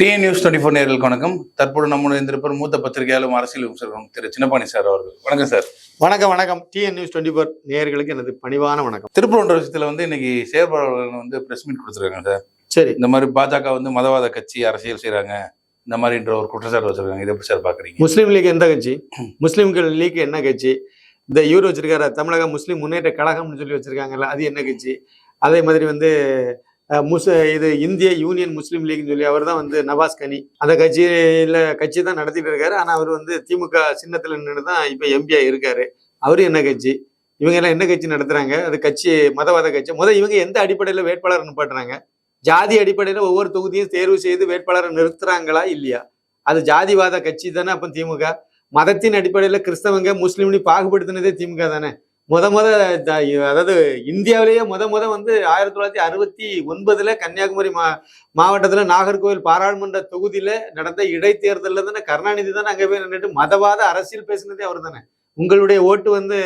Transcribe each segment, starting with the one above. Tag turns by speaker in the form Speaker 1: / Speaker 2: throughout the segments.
Speaker 1: TN news twenty four நேர்களுக்கு வணக்கம். தற்போது நம்முடைய இருந்திருப்பவர் மூத்த பத்திரிகையாளரும் அரசியல் விமர்சகரும் திரு சின்னப்பாணி சார் அவர்கள். வணக்கம் சார்.
Speaker 2: வணக்கம் வணக்கம். டிஎன் நியூஸ் டுவெண்ட்டி ஃபோர் நேயர்களுக்கு எனது பணிவான வணக்கம்.
Speaker 1: திருப்பூர் விஷயத்துல வந்து இன்னைக்கு செயற்பாளர்கள் வந்து பிரஸ் மீட் கொடுத்துருக்காங்க சார்.
Speaker 2: சரி.
Speaker 1: இந்த மாதிரி பாஜக வந்து மதவாத கட்சி அரசியல் செய்றாங்க. இந்த மாதிரின்ற ஒரு குற்றச்சாட்டு வச்சிருக்காங்க. இதை எப்படி சார் பாக்குறீங்க?
Speaker 2: முஸ்லீம் லீக் எந்த கட்சி? முஸ்லீம்கள் லீக் என்ன கட்சி? இந்த இவர் வச்சிருக்காரு தமிழக முஸ்லீம் முன்னேற்ற கழகம்னு சொல்லி வச்சிருக்காங்கல்ல அது என்ன கட்சி? அதே மாதிரி வந்து முஸ் இது இந்திய யூனியன் முஸ்லீம் லீக்னு சொல்லி அவர் தான் வந்து நவாஸ் கனி. அந்த கட்சியில் கட்சி தான் நடத்திட்டு இருக்காரு ஆனால் அவர் வந்து திமுக சின்னத்தில் நின்று தான் இப்போ எம்பியா இருக்காரு. அவரும் என்ன கட்சி? இவங்க எல்லாம் என்ன கட்சி நடத்துறாங்க? அது கட்சி மதவாத கட்சி. முதல் இவங்க எந்த அடிப்படையில் வேட்பாளர் நிப்பாட்டுறாங்க? ஜாதி அடிப்படையில் ஒவ்வொரு தொகுதியும் தேர்வு செய்து வேட்பாளரை நிறுத்துறாங்களா இல்லையா? அது ஜாதிவாத கட்சி தானே அப்போ திமுக. மதத்தின் அடிப்படையில் கிறிஸ்தவங்க முஸ்லீம்னு பாகுபடுத்தினதே திமுக தானே. முத முத அதாவது இந்தியாவிலேயே முத முத வந்து ஆயிரத்தி தொள்ளாயிரத்தி அறுபத்தி ஒன்பதுல கன்னியாகுமரி மா மாவட்டத்துல நாகர்கோவில் பாராளுமன்ற தொகுதியில நடந்த இடைத்தேர்தலில் தானே கருணாநிதி தானே அங்கே போய் நின்றுட்டு மதவாத அரசியல் பேசினதே அவர் தானே. உங்களுடைய ஓட்டு வந்து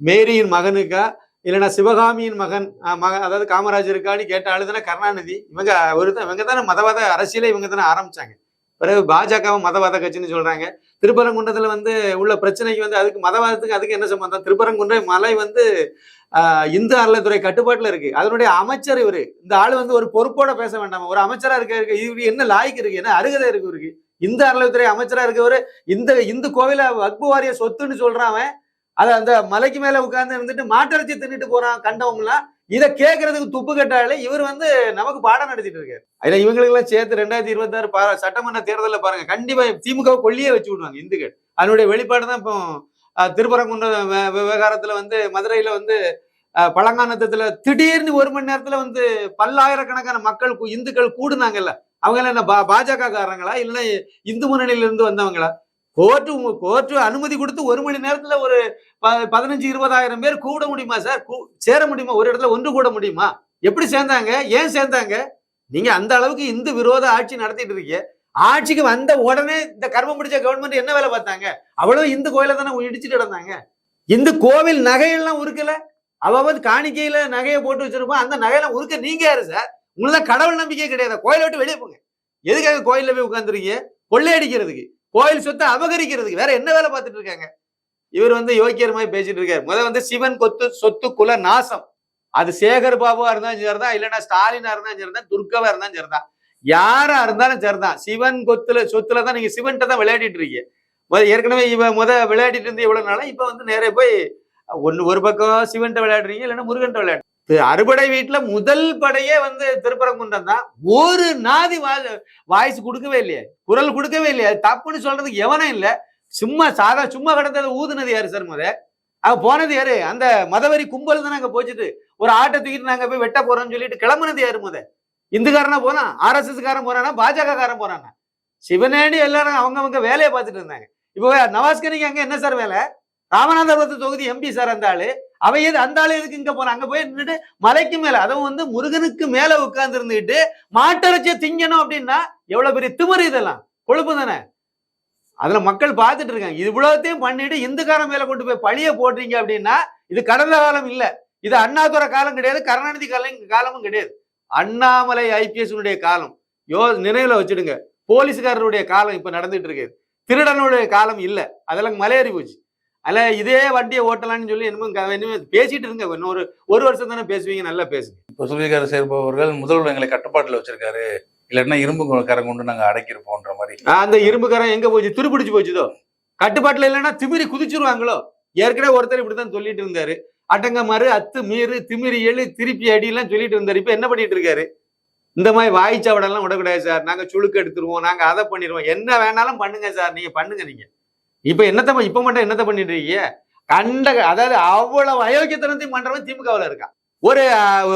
Speaker 2: மேரியின் மகனுக்கா இல்லைன்னா சிவகாமியின் மகன் மகன் மக அதாவது காமராஜருக்கான்னு கேட்ட ஆளுதானே கருணாநிதி. இவங்க ஒரு தான் இவங்க தானே மதவாத அரசியலை இவங்க தானே ஆரம்பிச்சாங்க. பிறகு பாஜகவும் மதவாத கட்சின்னு சொல்றாங்க. திருப்பரங்குன்றத்துல வந்து உள்ள பிரச்சனைக்கு வந்து அதுக்கு மதவாதத்துக்கு அதுக்கு என்ன சம்பந்தம்? திருப்பரங்குன்ற மலை வந்து இந்து அறநிலைத்துறை கட்டுப்பாட்டுல இருக்கு. அதனுடைய அமைச்சர் இவரு. இந்த ஆள் வந்து ஒரு பொறுப்போட பேச வேண்டாமா? ஒரு அமைச்சரா இருக்க இருக்கு இவரு என்ன லாய்க்கு இருக்கு? என்ன அருகதை இருக்கு இவருக்கு? இந்து அறநிலைத்துறை அமைச்சரா இருக்கவரு இந்த இந்து கோவில வக்பு வாரிய சொத்துன்னு சொல்றான் அதை அத அந்த மலைக்கு மேல உட்கார்ந்து இருந்துட்டு மாட்டிறைச்சி தின்னுட்டு போறான் கண்டவங்களாம். இதை கேட்கறதுக்கு துப்பு கட்டாலே இவர் வந்து நமக்கு பாடம் நடத்திட்டு இருக்காரு. அதுல இவங்களுக்கு எல்லாம் சேர்த்து ரெண்டாயிரத்தி இருபத்தி ஆறு பா- சட்டமன்ற தேர்தலில் பாருங்க கண்டிப்பா திமுக கொல்லியே வச்சு விடுவாங்க இந்துக்கள். அதனுடைய வெளிப்பாடு தான் இப்போ அஹ், திருப்பரங்குன்ற வி- விவகாரத்துல வந்து மதுரையில வந்து அஹ், திடீர்னு ஒரு மணி நேரத்துல வந்து பல்லாயிரக்கணக்கான மக்கள் இந்துக்கள் கூடுனாங்கல்ல அவங்க எல்லாம் என்ன பா- பாஜக காரங்களா இல்லைன்னா இந்து முன்னணியில இருந்து வந்தவங்களா? கோர்ட்டு கோர்ட்டு அனுமதி கொடுத்து ஒரு மணி நேரத்துல ஒரு ப- பதினஞ்சு இருபதாயிரம் பேர் கூட முடியுமா சார்? கூ- சேர முடியுமா? ஒரு இடத்துல ஒன்று கூட முடியுமா? எப்படி சேர்ந்தாங்க? ஏன் சேர்ந்தாங்க? நீங்க அந்த அளவுக்கு இந்து விரோத ஆட்சி நடத்திட்டு இருக்கீங்க. ஆட்சிக்கு வந்த உடனே இந்த கர்மம் பிடிச்ச கவர்மெண்ட் என்ன வேலை பார்த்தாங்க? அவ்வளவு இந்து கோயில தானே இடிச்சுட்டு இருந்தாங்க. இந்து கோவில் நகையெல்லாம் உருக்கல. அவ காணிக்கையில நகையை போட்டு வச்சிருப்போம். அந்த நகையெல்லாம் உருக்க நீங்க யாரு சார்? உங்களுக்கு கடவுள் நம்பிக்கை கிடையாது. கோயிலை விட்டு வெளியே போங்க. எதுக்காக கோயில போய் உட்காந்துருக்கீங்க கொள்ளையடிக்கிறதுக்கு. கோயில் சொத்தை அபகரிக்கிறதுக்கு வேற என்ன வேலை பார்த்துட்டு இருக்காங்க? இவர் வந்து யோக்கியர் மாதிரி பேசிட்டு இருக்காரு. முத வந்து சிவன் கொத்து சொத்து குல நாசம். அது சேகர் பாபுவா இருந்தாலும் சரிதான் இல்லைன்னா ஸ்டாலினா இருந்தாலும் சரிதான் துர்கவா இருந்தாலும் சரிதான். யாரா இருந்தாலும் சரிதான். சிவன் கொத்துல சொத்துல தான் நீங்க சிவன்கிட்ட தான் விளையாடிட்டு இருக்கீங்க. முத ஏற்கனவே இவ முத விளையாடிட்டு இருந்து இவ்வளவு நாளா இப்ப வந்து நேரே போய் ஒன்னு ஒரு பக்கம் சிவன்கிட்ட விளையாடுறீங்க இல்லைன்னா முருகன்ட்ட விளையாடு அறுபடை வீட்டுல முதல் படையே வந்து திருப்பரங்குன்றம் தான். ஒரு நாதி வாய்ஸ் கொடுக்கவே இல்லையே. குரல் கொடுக்கவே இல்லையே. தப்புன்னு சொல்றதுக்கு எவனும் இல்ல. சும்மா சாதா சும்மா கிடந்தது ஊதுனது யாரு சார் முத? அவ போனது யாரு? அந்த மதவரி கும்பல் தான் அங்க போச்சுட்டு. ஒரு ஆட்டை தூக்கிட்டு நாங்க போய் வெட்ட போறோம்னு சொல்லிட்டு கிளம்புனது யாரு முத? இந்துக்காரனா போனான் ஆர்எஸ்எஸ் காரன் போறானா பாஜக காரன் போறானா சிவனேடி எல்லாரும் அவங்க அவங்க வேலையை பார்த்துட்டு இருந்தாங்க. இப்போ நவாஸ்கனிக்கு அங்க என்ன சார் வேலை? ராமநாதபுரத்து தொகுதி எம்பி சார் அந்த ஆளு. அவன் எது அந்த ஆளு எதுக்கு இங்க போறான்? அங்க போய் நின்றுட்டு மலைக்கு மேல அதுவும் வந்து முருகனுக்கு மேல உட்கார்ந்து இருந்துட்டு மாட்டிறைச்சியை திங்கணும் அப்படின்னா எவ்வளவு பெரிய திமிரு இதெல்லாம்? கொழுப்பு தானே? அதுல மக்கள் பார்த்துட்டு இருக்காங்க. இது இவ்வளவுத்தையும் பண்ணிட்டு இந்துக்காரன் மேல கொண்டு போய் பழிய போடுறீங்க அப்படின்னா இது கடந்த காலம் இல்ல. இது அண்ணாதுரை காலம் கிடையாது கருணாநிதி காலம் காலமும் கிடையாது. அண்ணாமலை ஐபிஎஸ் காலம். யோ நினைவுல வச்சிடுங்க. போலீஸ்காரருடைய காலம் இப்ப நடந்துட்டு இருக்கு. திருடனுடைய காலம் இல்ல. அதெல்லாம் மலையேறி போச்சு. அல்ல இதே வண்டியை ஓட்டலாம்னு சொல்லி என்னமோ பேசிட்டு இருங்க. இன்னொரு ஒரு வருஷம் தானே பேசுவீங்க நல்லா பேசுங்க.
Speaker 1: இப்போ சொல்லியிருக்காரு சேர்ப்பவர்கள் முதல்வர் எங்களை கட்டுப்பாட்டுல வச்சிருக்காரு. இல்லைன்னா இரும்பு கரம் கொண்டு நாங்க அடக்கியிருப்போன்ற மாதிரி.
Speaker 2: அந்த இரும்புக்காரன் எங்க போச்சு? துருப்பிடிச்சு போச்சுதோ? கட்டுப்பாட்டுல இல்லைன்னா திமிரி குதிச்சிருவாங்களோ? ஏற்கனவே ஒருத்தர் இப்படித்தான் சொல்லிட்டு இருந்தாரு. அட்டங்க மறு அத்து மீறு திமிரி எழு திருப்பி அடி எல்லாம் சொல்லிட்டு இருந்தாரு. இப்ப என்ன பண்ணிட்டு இருக்காரு? இந்த மாதிரி வாய்ச்சாவடெல்லாம் விடக்கூடாது சார். நாங்க சுழுக்கு எடுத்துருவோம். நாங்க அதை பண்ணிடுவோம் என்ன வேணாலும் பண்ணுங்க சார். நீங்க பண்ணுங்க நீங்க. இப்ப என்னத்த இப்ப மட்டும் என்னத்த பண்ணிட்டு இருக்கீங்க? கண்ட அதாவது அவ்வளவு அயோக்கியத்தனத்தையும் பண்றவன் திமுகவுல இருக்கான். ஒரு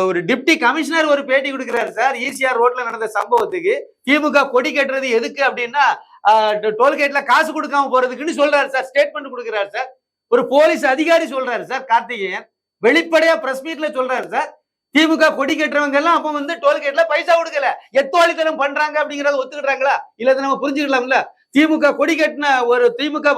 Speaker 2: ஒரு டிப்டி கமிஷனர் ஒரு பேட்டி கொடுக்கிறாரு சார். ஈசிஆர் ரோட்ல நடந்த சம்பவத்துக்கு திமுக கொடி கட்டுறது எதுக்கு அப்படின்னா டோல்கேட்ல காசு கொடுக்காம போறதுக்குன்னு சொல்றாரு சார். ஸ்டேட்மெண்ட் கொடுக்கிறாரு சார். ஒரு போலீஸ் அதிகாரி சொல்றாரு சார் கார்த்திகேயன். வெளிப்படையா பிரஸ் மீட்ல சொல்றாரு சார். திமுக கொடி கட்டுறவங்க எல்லாம் அப்ப வந்து டோல்கேட்ல பைசா கொடுக்கல. எத்தோழித்தனம் பண்றாங்க அப்படிங்கறத ஒத்துக்கிட்டாங்களா? இல்ல நம்ம புரிஞ்சுக்கலாம்ல? திமுக கொடி கட்டின ஒரு திமுக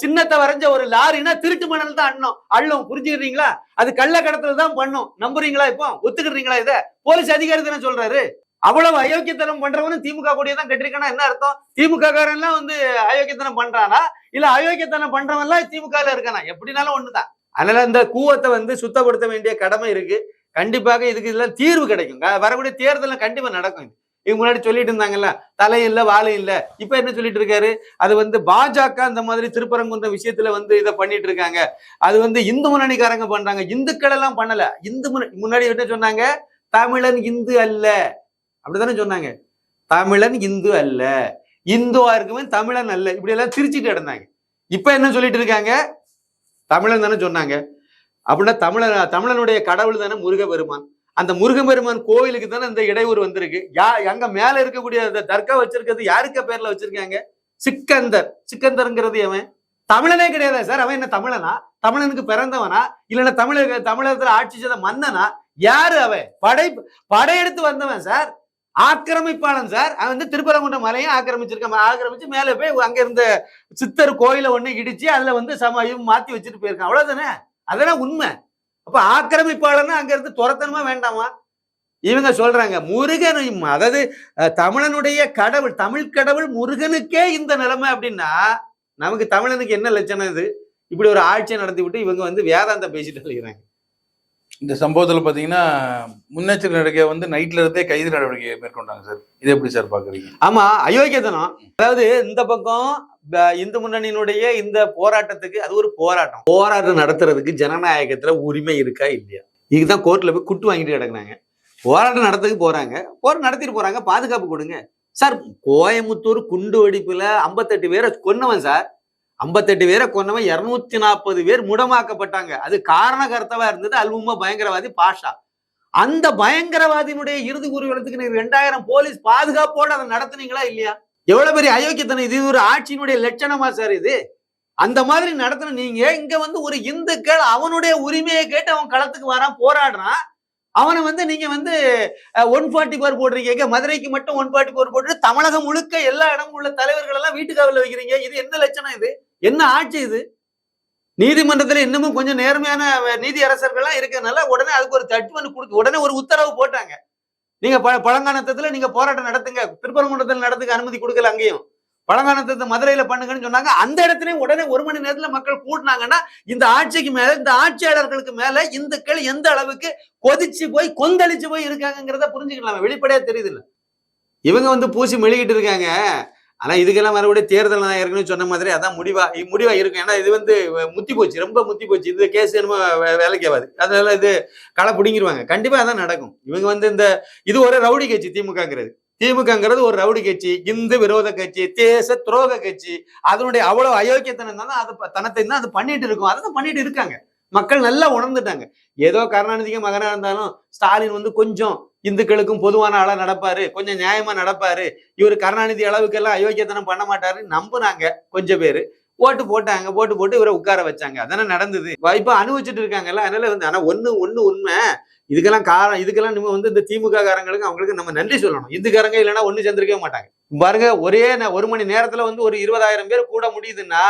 Speaker 2: சின்னத்தை வரைஞ்ச ஒரு லாரினா திருட்டு மணல் தான் அண்ணும். அள்ளும். புரிஞ்சுக்கிறீங்களா? அது கள்ள கடத்தல் தான் பண்ணும். நம்புறீங்களா இப்போ? ஒத்துக்கிறீங்களா இதை? போலீஸ் அதிகாரி தானே சொல்றாரு. அவ்வளவு அயோக்கியத்தனம் பண்றவனும் திமுக கூடிய தான் கட்டிருக்கானா? என்ன அர்த்தம்? திமுக காரன்லாம் வந்து அயோக்கியத்தனம் பண்றானா? இல்ல அயோக்கியத்தனம் பண்றவன் எல்லாம் திமுக இருக்கானா? எப்படினாலும் ஒண்ணுதான். அதனால இந்த கூவத்தை வந்து சுத்தப்படுத்த வேண்டிய கடமை இருக்கு. கண்டிப்பாக இதுக்கு இதெல்லாம் தீர்வு கிடைக்கும். வரக்கூடிய தேர்தலில் கண்டிப்பா நடக்கும் இது. இவங்க முன்னாடி சொல்லிட்டு இருந்தாங்கல்ல தலை இல்லை வாழை இல்லை. இப்போ என்ன சொல்லிட்டு இருக்காரு? அது வந்து பாஜக அந்த மாதிரி திருப்பரங்குன்ற விஷயத்துல வந்து இதை பண்ணிட்டு இருக்காங்க. அது வந்து இந்து முன்னணிக்காரங்க பண்றாங்க. இந்துக்கள் எல்லாம் பண்ணல. இந்து முன்னாடி என்ன சொன்னாங்க? தமிழன் இந்து அல்ல. அப்படித்தானே சொன்னாங்க. தமிழன் இந்து அல்ல. இந்துவா இருக்குமே தமிழன் அல்ல. இப்படி எல்லாம் திரிச்சிட்டு கிடந்தாங்க இப்ப என்ன சொல்லிட்டு இருக்காங்க? தமிழன் தானே சொன்னாங்க. அப்படின்னா தமிழ தமிழனுடைய கடவுள் தானே முருகபெருமான் அந்த முருகபெருமான் கோவிலுக்கு தானே இந்த இடையூறு வந்திருக்கு. யா அங்க மேல இருக்கக்கூடிய அந்த தர்கா வச்சிருக்கிறது யாருக்க பேர்ல வச்சிருக்காங்க? சிக்கந்தர். சிக்கந்தருங்கிறது அவன் தமிழனே கிடையாதா சார்? அவன் என்ன தமிழனா? தமிழனுக்கு பிறந்தவனா? இல்லைன்னா தமிழக தமிழகத்துல ஆட்சி செய்த மன்னனா? யாரு அவன்? படை படையெடுத்து வந்தவன் சார். ஆக்கிரமிப்பாளன் சார். அவன் வந்து திருப்பரங்குன்ற மலையை ஆக்கிரமிச்சிருக்கான் ஆக்கிரமிச்சு மேல போய் அங்க இருந்த சித்தர் கோயிலை ஒண்ணு இடிச்சு அதுல வந்து சமயம் மாத்தி வச்சுட்டு போயிருக்கான். அவ்வளவுதானே? அதெல்லாம் உண்மை. அப்ப ஆக்கிரமிப்பாளர்னா அங்க இருந்து துரத்தணுமா வேண்டாமா? இவங்க சொல்றாங்க முருகன் அதாவது தமிழனுடைய கடவுள் தமிழ் கடவுள் முருகனுக்கே இந்த நிலைமை அப்படின்னா நமக்கு தமிழனுக்கு என்ன லட்சணம் இது? இப்படி ஒரு ஆட்சியை நடத்தி விட்டு இவங்க வந்து வேதாந்தம் பேசிட்டு அழைக்கிறாங்க
Speaker 1: இந்த சம்பவத்துல பாத்தீங்கன்னா முன்னெச்சரிக்கை நடவடிக்கை வந்து நைட்ல இருந்தே கைது நடவடிக்கை மேற்கொண்டாங்க சார். இது எப்படி சார் பாக்குறீங்க?
Speaker 2: ஆமா அயோக்கியத்தனம். அதாவது இந்த பக்கம் இந்து முன்னணியினுடைய இந்த போராட்டத்துக்கு அது ஒரு போராட்டம். போராட்டம் நடத்துறதுக்கு ஜனநாயகத்துல உரிமை இருக்கா இல்லையா? இதுதான் கோர்ட்ல போய் குட்டு வாங்கிட்டு கிடக்குறாங்க. போராட்டம் நடத்துக்கு போறாங்க. போராட்டம் நடத்திட்டு போறாங்க. பாதுகாப்பு கொடுங்க. சார் கோயம்புத்தூர் குண்டு வெடிப்புல ஐம்பத்தெட்டு பேரை கொன்னவன் சார். ஐம்பத்தெட்டு பேரை கொன்னவன் இருநூத்தி நாற்பது பேர் முடமாக்கப்பட்டாங்க. அது காரணகர்த்தவா இருந்தது? அல்முமா பயங்கரவாதி பாஷா. அந்த பயங்கரவாதியினுடைய இறுதி ஊர்வலத்துக்கு நீங்க ரெண்டாயிரம் போலீஸ் பாதுகாப்போட அதை நடத்துனீங்களா இல்லையா? எவ்வளவு பெரிய அயோக்கியத்தனம் இது? ஒரு ஆட்சியினுடைய லட்சணமா சார் இது? அந்த மாதிரி நடத்தின நீங்க இங்க வந்து ஒரு இந்துக்கள் அவனுடைய உரிமையை கேட்டு அவன் களத்துக்கு வரான் போராடுறான். அவனை வந்து நீங்க வந்து ஒன் ஃபார்ட்டி ஃபோர் போடுறீங்க மதுரைக்கு மட்டும் ஒன் ஃபார்ட்டி ஃபோர் போட்டு தமிழகம் முழுக்க எல்லா இடமும் உள்ள தலைவர்கள் எல்லாம் வீட்டுக்காவில் வைக்கிறீங்க. இது என்ன லட்சணம் இது? என்ன ஆட்சி இது? நீதிமன்றத்துல இன்னமும் கொஞ்சம் நேர்மையான நீதி அரசர்கள்லாம் இருக்கிறதுனால உடனே அதுக்கு ஒரு ஜட்மெண்ட் கொடுத்து உடனே ஒரு உத்தரவு போட்டாங்க. நீங்க ப பழங்கானத்துல நீங்க போராட்டம் நடத்துங்க. திருப்பரங்குன்றத்தில் நடத்துக்க அனுமதி கொடுக்கல அங்கேயும். பழங்கானத்தை மதுரையில பண்ணுங்கன்னு சொன்னாங்க. அந்த இடத்துலயும் உடனே ஒரு மணி நேரத்துல மக்கள் கூட்டினாங்கன்னா இந்த ஆட்சிக்கு மேல இந்த ஆட்சியாளர்களுக்கு மேல இந்துக்கள் எந்த அளவுக்கு கொதிச்சு போய் கொந்தளிச்சு போய் இருக்காங்கிறத புரிஞ்சுக்கலாம். வெளிப்படையா தெரியுது இல்ல? இவங்க வந்து பூசி மெழுகிட்டு இருக்காங்க. ஆனா இதுக்கெல்லாம் மறுபடியும் தேர்தல் நான் ஏற்கனவே சொன்ன மாதிரி அதான் முடிவா முடிவாக முடிவா இருக்கும். ஏன்னா இது வந்து முத்தி போச்சு ரொம்ப முத்தி போச்சு. இது கேஸ் என்னமோ வே- வேலைக்கு ஆகாது. அதனால இது களை பிடிங்கிருவாங்க. கண்டிப்பா அதான் நடக்கும். இவங்க வந்து இந்த இது ஒரு ரவுடி கட்சி திமுகங்கிறது. திமுகங்கிறது ஒரு ரவுடி கட்சி இந்து விரோத கட்சி தேச துரோக கட்சி. அதனுடைய அவ்வளவு அயோக்கியத்தனம் தானே அது தனத்தை தான் அது பண்ணிட்டு இருக்கும். அதை தான் பண்ணிட்டு இருக்காங்க. மக்கள் நல்லா உணர்ந்துட்டாங்க. ஏதோ கருணாநிதிக்கு மகனா இருந்தாலும் ஸ்டாலின் வந்து கொஞ்சம் இந்துக்களுக்கும் பொதுவான ஆளாக நடப்பாரு. கொஞ்சம் நியாயமா நடப்பாரு. இவர் கருணாநிதி அளவுக்கெல்லாம் அயோக்கியத்தனம் பண்ண மாட்டாருன்னு நம்புனாங்க கொஞ்சம் பேர். ஓட்டு போட்டாங்க. போட்டு போட்டு இவரை உட்கார வச்சாங்க. அதானே நடந்தது. வாய்ப்பா அனுபவிச்சுட்டு இருக்காங்கல்ல. அதனால வந்து ஆனா ஒண்ணு ஒண்ணு உண்மை. இதுக்கெல்லாம் காரணம் இதுக்கெல்லாம் நம்ம வந்து இந்த திமுக காரங்களுக்கு அவங்களுக்கு நம்ம நன்றி சொல்லணும். இந்துக்காரங்க இல்லைன்னா ஒண்ணு சேர்ந்திருக்கவே மாட்டாங்க. பாருங்க ஒரே ஒரு மணி நேரத்துல வந்து ஒரு இருபதாயிரம் பேர் கூட முடியுதுன்னா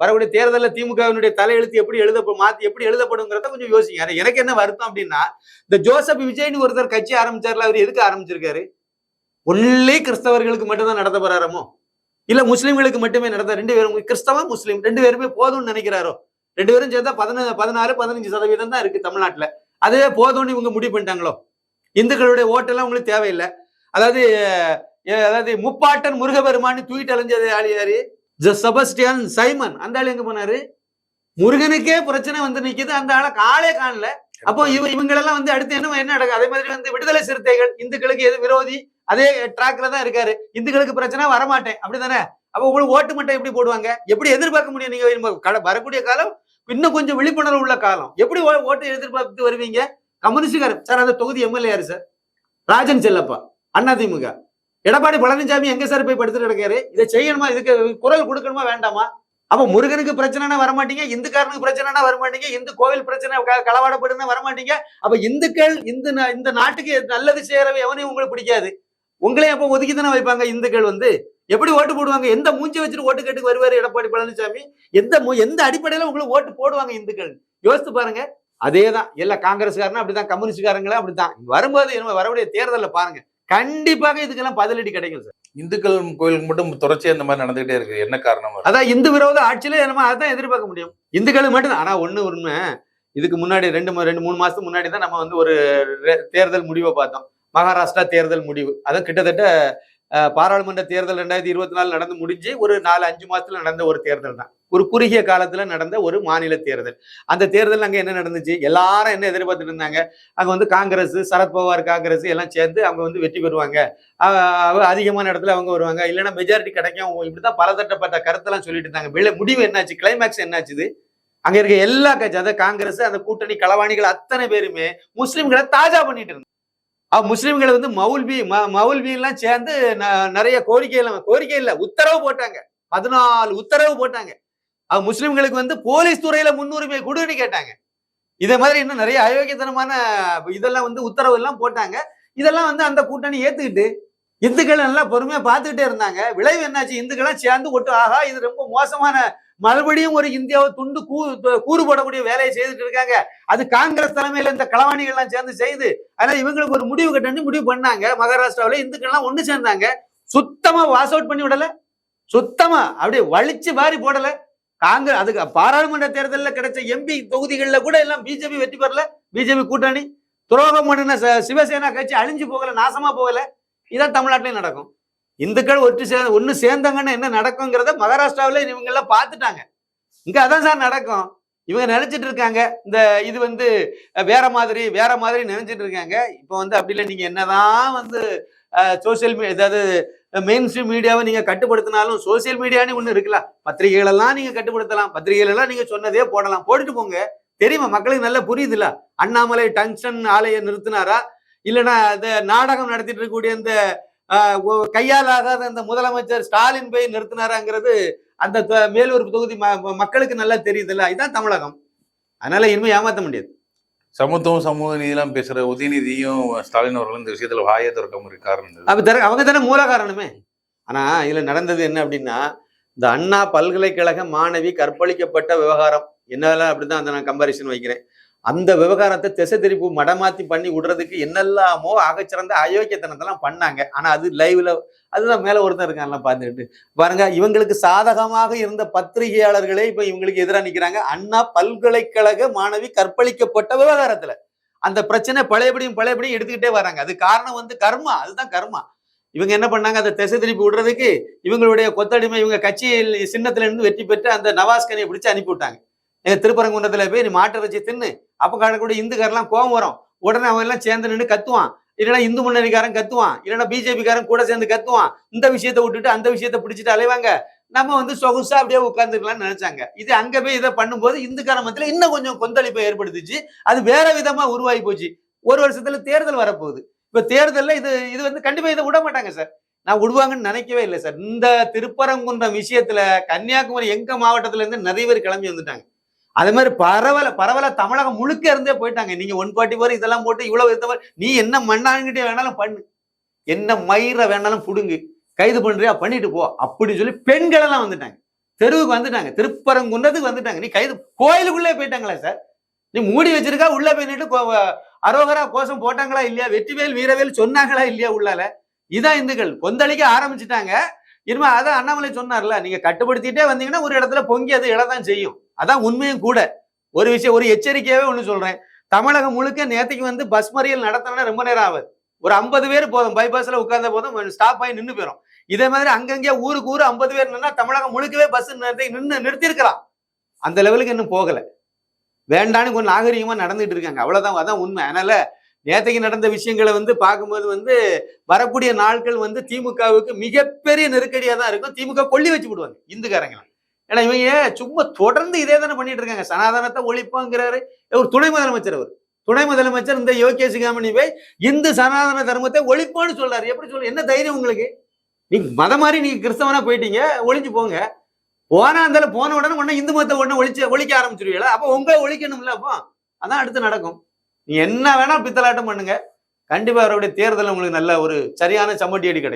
Speaker 2: வரக்கூடிய தேர்தலில் திமுகவினுடைய தலையெழுத்து எப்படி எழுத மாத்தி எப்படி எழுதப்படுங்கிறத கொஞ்சம் யோசிங்க. எனக்கு என்ன வருத்தம் அப்படின்னா இந்த ஜோசப் விஜய்னு ஒருத்தர் கட்சி ஆரம்பிச்சார்ல அவர் எதுக்கு ஆரம்பிச்சிருக்காரு? ஒன்லி கிறிஸ்தவர்களுக்கு மட்டும்தான் நடத்த போறாரமோ? இல்ல முஸ்லீம்களுக்கு மட்டுமே நடத்த ரெண்டு பேரும் கிறிஸ்தவ முஸ்லீம் ரெண்டு பேருமே போதும்னு நினைக்கிறாரோ? ரெண்டு பேரும் சேர்ந்தா பதினஞ்சு பதினாறு பதினஞ்சு சதவீதம் தான் இருக்கு தமிழ்நாட்டுல. அதுவே போதும்னு இவங்க முடிவு பண்ணிட்டாங்களோ? இந்துக்களுடைய ஓட்டெல்லாம் உங்களுக்கு தேவையில்லை. அதாவது அதாவது முப்பாட்டன் முருகபெருமான்னு தூக்கிட்டு அலைஞ்சது ஆளியாரு ஜ- செபஸ்டியன் சைமன் அந்த ஆளு எங்க போனாரு? முருகனுக்கே பிரச்சனை வந்து நிக்குது. அந்த ஆளை காலே காணல. அப்போ இவ இவங்களெல்லாம் வந்து அடுத்து என்ன என்ன நடக்கும் அதே மாதிரி வந்து விடுதலை சிறுத்தைகள் இந்துக்களுக்கு எது விரோதி அதே ட்ராக்ல தான் இருக்காரு. இந்துக்களுக்கு பிரச்சனை வரமாட்டேன். அப்படிதானே? அப்ப உங்களுக்கு ஓட்டு மட்டும் எப்படி போடுவாங்க? எப்படி எதிர்பார்க்க முடியும் நீங்க? வரக்கூடிய காலம் இன்னும் கொஞ்சம் விழிப்புணர்வு உள்ள காலம். எப்படி ஓட்டு எதிர்பார்த்து வருவீங்க? கம்யூனிஸ்டுக்காரர் சார் அந்த தொகுதி எம்எல்ஏ யாரு சார்? ராஜன் செல்லப்பா அதிமுக எடப்பாடி பழனிசாமி எங்க சார் போய் படுத்துட்டு இருக்காரு? இதை செய்யணுமா? இதுக்கு குரல் கொடுக்கணுமா? வேண்டாமா? அப்ப முருகனுக்கு பிரச்சனைனா வரமாட்டீங்க இந்துக்காரனுக்கு பிரச்சனைனா வரமாட்டீங்க இந்து கோவில் பிரச்சனை களவாடப்படுதுன்னா வரமாட்டீங்க. அப்ப இந்துக்கள் இந்த நா- இந்த நாட்டுக்கு நல்லது செய்யறவை எவனையும் உங்களுக்கு பிடிக்காது. உங்களே அப்ப ஒதுக்கி தானே வைப்பாங்க இந்துக்கள் வந்து. எப்படி ஓட்டு போடுவாங்க? எந்த மூஞ்சி வச்சுட்டு ஓட்டு கேட்டு வருவாரு எடப்பாடி பழனிசாமி? எந்த மு- எந்த அடிப்படையில உங்களுக்கு ஓட்டு போடுவாங்க இந்துக்கள்? யோசித்து பாருங்க. அதேதான். எல்லா காங்கிரஸ்காரனா அப்படிதான் கம்யூனிஸ்ட்காரங்களும் அப்படிதான். வரும்போது என்ன வரக்கூடிய தேர்தலில் பாருங்க. கண்டிப்பாக இதுக்கெல்லாம் பதிலடி கிடைக்கும் சார்
Speaker 1: இந்துக்கள் கோயிலுக்கு மட்டும் தொடர்ச்சியா இந்த மாதிரி நடந்துகிட்டே இருக்கு. என்ன காரணம்?
Speaker 2: அதான் இந்து விரோத ஆட்சியில நம்ம அதான் எதிர்பார்க்க முடியும். இந்துக்களுக்கு மட்டும் ஆனா ஒண்ணு உண்மை. இதுக்கு முன்னாடி ரெண்டு ரெண்டு மூணு மாசத்துக்கு முன்னாடி தான் நம்ம வந்து ஒரு தேர்தல் முடிவை பார்த்தோம். மகாராஷ்டிரா தேர்தல் முடிவு. அதுவும் கிட்டத்தட்ட பாராளுமன்ற தேர்தல் ரெண்டாயிரத்தி இருபத்தி நாலு நடந்து முடிஞ்சு ஒரு நாலு அஞ்சு மாசத்துல நடந்த ஒரு தேர்தல் தான். ஒரு குறுகிய காலத்துல நடந்த ஒரு மாநில தேர்தல். அந்த தேர்தல் அங்க என்ன நடந்துச்சு? எல்லாரும் என்ன எதிர்பார்த்துட்டு இருந்தாங்க? அங்க வந்து காங்கிரஸ் சரத்பவார் காங்கிரஸ் எல்லாம் சேர்ந்து அவங்க வந்து வெற்றி பெறுவாங்க. அதிகமான இடத்துல அவங்க வருவாங்க. இல்லைன்னா மெஜாரிட்டி கிடைக்கும். இப்படிதான் பலதட்டப்பட்ட கருத்தெல்லாம் சொல்லிட்டு இருந்தாங்க. முடிவு என்னாச்சு? கிளைமேக்ஸ் என்னாச்சுது அங்க இருக்க எல்லா கட்சி அதாவது காங்கிரஸ் அந்த கூட்டணி களவாணிகள் அத்தனை பேருமே முஸ்லிம்களை தாஜா பண்ணிட்டு இருந்தாங்க. முஸ்லீம்களை வந்து மௌல்வி ம- சேர்ந்து ந- நிறைய கோரிக்கை கோரிக்கை இல்லை உத்தரவு போட்டாங்க. பதினாலு உத்தரவு போட்டாங்க. அவ முஸ்லிம்களுக்கு வந்து போலீஸ் துறையில முன்னுரிமை கொடுன்னு கேட்டாங்க. இதே மாதிரி இன்னும் நிறைய அயோக்கியத்தனமான இதெல்லாம் வந்து உத்தரவு எல்லாம் போட்டாங்க. இதெல்லாம் வந்து அந்த கூட்டணி ஏத்துக்கிட்டு இந்துக்கள் நல்லா பொறுமையா பார்த்துக்கிட்டே இருந்தாங்க. விளைவு என்னாச்சு? இந்துக்கள்லாம் சேர்ந்து ஒட்டு ஆகா இது ரொம்ப மோசமான மறுபடியும் ஒரு இந்தியாவை துண்டு கூறுபடக்கூடிய கூறு போடக்கூடிய வேலையை செய்துட்டு இருக்காங்க. அது காங்கிரஸ் தலைமையில இந்த களவாணிகள் எல்லாம் சேர்ந்து செய்து அதனால இவங்களுக்கு ஒரு முடிவு கட்டணும் முடிவு பண்ணாங்க. மகாராஷ்டிராவில் இந்துக்கள்லாம் ஒண்ணு சேர்ந்தாங்க. சுத்தமா வாஸ் அவுட் பண்ணி விடல. சுத்தமா அப்படியே வலிச்சு வாரி போடல. காங்கிரஸ் அதுக்கு பாராளுமன்ற தேர்தலில் கிடைச்ச எம்பி தொகுதிகளில் கூட எல்லாம் பிஜேபி வெற்றி பெறல. பிஜேபி கூட்டணி. துரோகம் பண்ணின சிவசேனா கட்சி அழிஞ்சு போகல நாசமா போகல. இதான் தமிழ்நாட்டிலையும் நடக்கும். இந்துக்கள் ஒற்று சே ஒன்று சேர்ந்தாங்கன்னா என்ன நடக்குங்கிறத மகாராஷ்டிராவில் இவங்கெல்லாம் பார்த்துட்டாங்க. இங்கே அதான் சார் நடக்கும். இவங்க நினைச்சிட்டு இருக்காங்க. இந்த இது வந்து வேற மாதிரி வேற மாதிரி நினைச்சிட்டு இருக்காங்க. இப்போ வந்து அப்படி இல்லை. நீங்கள் என்னதான் வந்து சோசியல் மீ அதாவது மெயின் ஸ்ட்ரீம் மீடியாவை நீங்கள் கட்டுப்படுத்தினாலும் சோசியல் மீடியான்னு ஒன்று இருக்கலாம் பத்திரிகைகளெல்லாம் நீங்கள் கட்டுப்படுத்தலாம். பத்திரிகைகளெல்லாம் நீங்கள் சொன்னதே போடலாம். போட்டுட்டு போங்க. தெரியுமா? மக்களுக்கு நல்லா புரியுதுல்ல. அண்ணாமலை டங்ஸ்டன் ஆலையை நிறுத்தினாரா? இல்லைன்னா இந்த நாடகம் நடத்திட்டு இருக்கக்கூடிய இந்த ஆஹ், ஒ- கையால் ஆகாத அந்த முதலமைச்சர் ஸ்டாலின் போய் நிறுத்தினாராங்கிறது அந்த மேலூர் தொகுதி மக்களுக்கு நல்லா தெரியுதுல்ல. இதுதான் தமிழகம். அதனால இனிமே ஏமாத்த முடியாது.
Speaker 1: சமத்துவம் சமூக நீதிலாம் பேசுற உதயநிதியும் ஸ்டாலின் அவர்களும் இந்த விஷயத்துல வாயை திறக்க மாதிரி காரணம் இது.
Speaker 2: அப்ப தர அவங்க தானே மூல காரணமே. ஆனா இதுல நடந்தது என்ன அப்படின்னா இந்த அண்ணா பல்கலைக்கழக மாணவி கற்பழிக்கப்பட்ட விவகாரம். என்னெல்லாம் அப்படிதான் அந்த நான் கம்பாரிசன் வைக்கிறேன். அந்த விவகாரத்தை திசை திருப்பி மடமாத்தி பண்ணி விடுறதுக்கு என்னெல்லாமோ ஆகச்சிறந்த அயோக்கியத்தனத்தெல்லாம் பண்ணாங்க. ஆனா அது லைவ்ல அதுதான் மேல ஒருத்தன் இருக்கான்லாம் பார்த்துக்கிட்டு. பாருங்க இவங்களுக்கு சாதகமாக இருந்த பத்திரிகையாளர்களே இப்ப இவங்களுக்கு எதிராக நிக்கிறாங்க. அண்ணா பல்கலைக்கழக மாணவி கற்பழிக்கப்பட்ட விவகாரத்துல. அந்த பிரச்சனை பழையபடியும் பழையபடியும் எடுத்துக்கிட்டே வராங்க. அது காரணம் வந்து கர்மா. அதுதான் கர்மா. இவங்க என்ன பண்ணாங்க? அதை திசை திருப்பி விடுறதுக்கு இவங்களுடைய கொத்தடிமை இவங்க கட்சியில் சின்னத்துல இருந்து வெற்றி பெற்று அந்த நவாஸ்கனியை பிடிச்சு அனுப்பி விட்டாங்க எங்க திருப்பரங்குன்றத்துல போய் நீ மாட்டு இறைச்சி தின்னு. அப்போ காணக்கூடிய இந்துக்காரெல்லாம் கோபம் வரும். உடனே அவன் எல்லாம் சேர்ந்து நின்று கத்துவான். இல்லைன்னா இந்து முன்னணிக்காரன் கத்துவான். இல்லைன்னா பிஜேபிக்காரன் கூட சேர்ந்து கத்துவான். இந்த விஷயத்தை விட்டுட்டு அந்த விஷயத்தை பிடிச்சிட்டு அலைவாங்க. நம்ம வந்து சொகுசா அப்படியே உட்காந்துக்கலாம்னு நினைச்சாங்க. இது அங்க போய் இதை பண்ணும்போது இந்துக்கார மத்தியில இன்னும் கொஞ்சம் கொந்தளிப்பை ஏற்படுத்துச்சு. அது வேற விதமா உருவாகி போச்சு. ஒரு வருஷத்துல தேர்தல் வரப்போகுது. இப்ப தேர்தல்ல இது இது வந்து கண்டிப்பா இதை விட மாட்டாங்க சார். நான் விடுவாங்கன்னு நினைக்கவே இல்லை சார். இந்த திருப்பரங்குன்றம் விஷயத்துல கன்னியாகுமரி எங்க மாவட்டத்துல இருந்து நிறைய பேர் கிளம்பி வந்துட்டாங்க. அதே மாதிரி பரவல பரவல தமிழகம் முழுக்க இருந்தே போயிட்டாங்க. நீங்க ஒன் பார்ட்டி போர் இதெல்லாம் போட்டு இவ்வளவு இருந்தவர் நீ என்ன மண்ணாங்கிட்டே வேணாலும் பண்ணு. என்ன மயிர வேணாலும் புடுங்கு. கைது பண்றியா? பண்ணிட்டு போ. அப்படின்னு சொல்லி பெண்கள் எல்லாம் வந்துட்டாங்க. தெருவுக்கு வந்துட்டாங்க. திருப்பரங்குன்றதுக்கு வந்துட்டாங்க. நீ கைது கோயிலுக்குள்ளே போயிட்டாங்களா சார் நீ மூடி வச்சிருக்கா? உள்ள போய் நின்று அரோகரா கோஷம் போட்டாங்களா இல்லையா? வெற்றிவேல் வீரவேல் சொன்னாங்களா இல்லையா உள்ளால? இதான் இந்துக்கள். கொந்தளிக்க ஆரம்பிச்சுட்டாங்க. இனிமே அதான் அண்ணாமலை சொன்னார்ல நீங்க கட்டுப்படுத்திட்டே வந்தீங்கன்னா ஒரு இடத்துல பொங்கி அது இடம் தான் செய்யும். அதான் உண்மையும் கூட. ஒரு விஷயம் ஒரு எச்சரிக்கையாவே ஒன்று சொல்றேன். தமிழகம் முழுக்க நேற்றுக்கு வந்து பஸ் மறியல் நடத்தினா ரொம்ப நேரம் ஆகுது. ஒரு ஐம்பது பேர் போதும். பைபாஸ்ல உட்கார்ந்த போதும். ஸ்டாப் ஆகி நின்று போயிடும் இதே மாதிரி அங்கங்கே ஊருக்கு ஊர் ஐம்பது பேர் நின்னா தமிழகம் முழுக்கவே பஸ் நின்று நிறுத்திருக்கலாம் அந்த லெவலுக்கு இன்னும் போகல. வேண்டான்னு கொஞ்சம் நாகரிகமா நடந்துட்டு இருக்காங்க. அவ்வளவுதான். அதான் உண்மை. அதனால நேத்தைக்கு நடந்த விஷயங்களை வந்து பார்க்கும்போது வந்து வரக்கூடிய நாட்கள் வந்து திமுகவுக்கு மிகப்பெரிய நெருக்கடியாக தான் இருக்கும். திமுக கொல்லி வச்சு விடுவாங்க. இந்துக்காரங்களை ஏன்னா இவங்க சும்மா தொடர்ந்து இதே தானே பண்ணிட்டு இருக்காங்க. சனாதனத்தை ஒழிப்போங்கிறாரு. ஒரு துணை முதலமைச்சர் அவர். துணை முதலமைச்சர் இந்த யோகே சிகாமணி போய் இந்து சனாதன தர்மத்தை ஒழிப்போன்னு சொல்றாரு. எப்படி சொல்ற என்ன தைரியம் உங்களுக்கு? நீங்க மதம் மாதிரி நீங்க கிறிஸ்தவனா போயிட்டீங்க ஒழிஞ்சு போங்க. போனா அந்த போன உடனே உடனே இந்து மதத்தை உடனே ஒழிச்சு ஒழிக்க ஆரம்பிச்சிருவீங்களா? அப்போ உங்களை ஒழிக்கணும்ல அப்போ? அதான் அடுத்து நடக்கும். நீ என்ன வேணா பித்தலாட்டம் பண்ணுங்க. கண்டிப்பா அவருடைய தேர்தல் உங்களுக்கு நல்ல ஒரு சரியான சம்மட்டி அடி கிடைக்கும்.